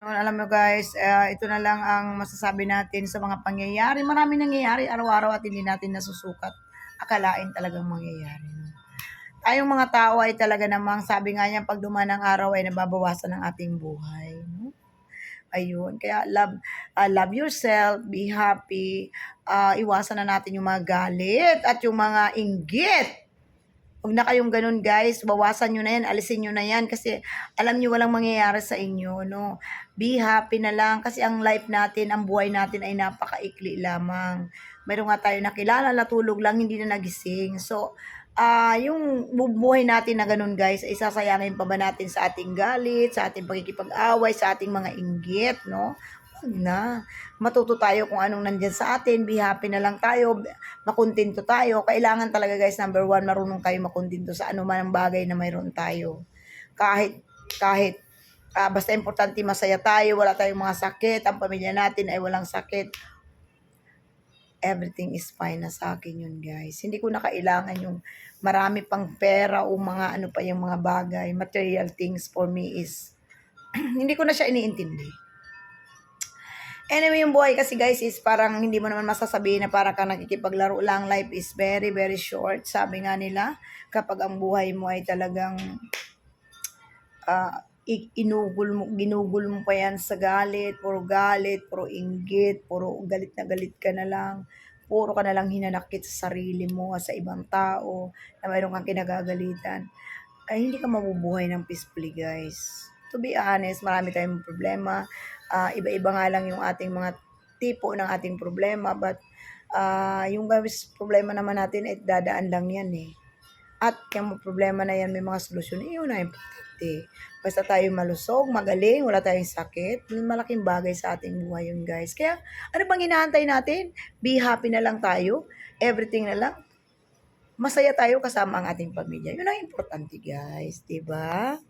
Noon, alam mo guys, ah, ito na lang ang masasabi natin sa mga pangyayari. Marami nangyayari araw-araw at hindi natin nasusukat. Akalain talagang mangyayari. Tayong mga tao ay talaga namang sabi nga niya pag dumaan ng araw ay nababawasan ang ating buhay. No? Ayun. Kaya love, ah, love yourself, be happy, ah, iwasan na natin yung mga galit at yung mga inggit. Huwag na kayong ganun guys, bawasan nyo na yan, alisin nyo na yan kasi alam nyo walang mangyayari sa inyo, no? Be happy na lang kasi ang life natin, ang buhay natin ay napakaikli lamang. Meron nga tayo nakilala, natulog lang, hindi na nagising. So, ah yung bubuhay natin na ganun guys, ay sasayangin pa ba natin sa ating galit, sa ating pagkikipag-away, sa ating mga inggit, no? Huwag na. Matuto tayo kung anong nandyan sa atin. Be happy na lang tayo. Makontento tayo. Kailangan talaga guys, number one, marunong tayo makontento sa anuman ang bagay na mayroon tayo. Kahit, kahit, ah, basta importante masaya tayo, wala tayong mga sakit, ang pamilya natin ay walang sakit. Everything is fine na sa akin yun guys. Hindi ko na kailangan yung marami pang pera o mga ano pa yung mga bagay. Material things for me is, hindi ko na siya iniintindi. Anyway, yung buhay kasi guys is parang hindi mo naman masasabihin na parang ka nakikipaglaro lang. Life is very, very short. Sabi nga nila, kapag ang buhay mo ay talagang i- inugol mo, ginugol mo pa yan sa galit, puro galit, puro inggit, puro galit na galit ka na lang, puro ka na lang hinanakit sa sarili mo sa ibang tao na mayroon kang kinagagalitan, ay hindi ka mabubuhay ng peacefully guys. To be honest, marami tayong problema. Ah, iba-iba nga lang yung ating mga tipo ng ating problema but ah, yung problema naman natin ay dadaan lang yan eh. At yung problema na yan, may mga solusyon, iyon na importante. Basta tayo malusog, magaling, wala tayong sakit, malaking bagay sa ating buhay yun guys. Kaya, ano bang inaantay natin? Be happy na lang tayo, everything na lang. Masaya tayo kasama ang ating pamilya. Yun ang importante guys, 'di ba?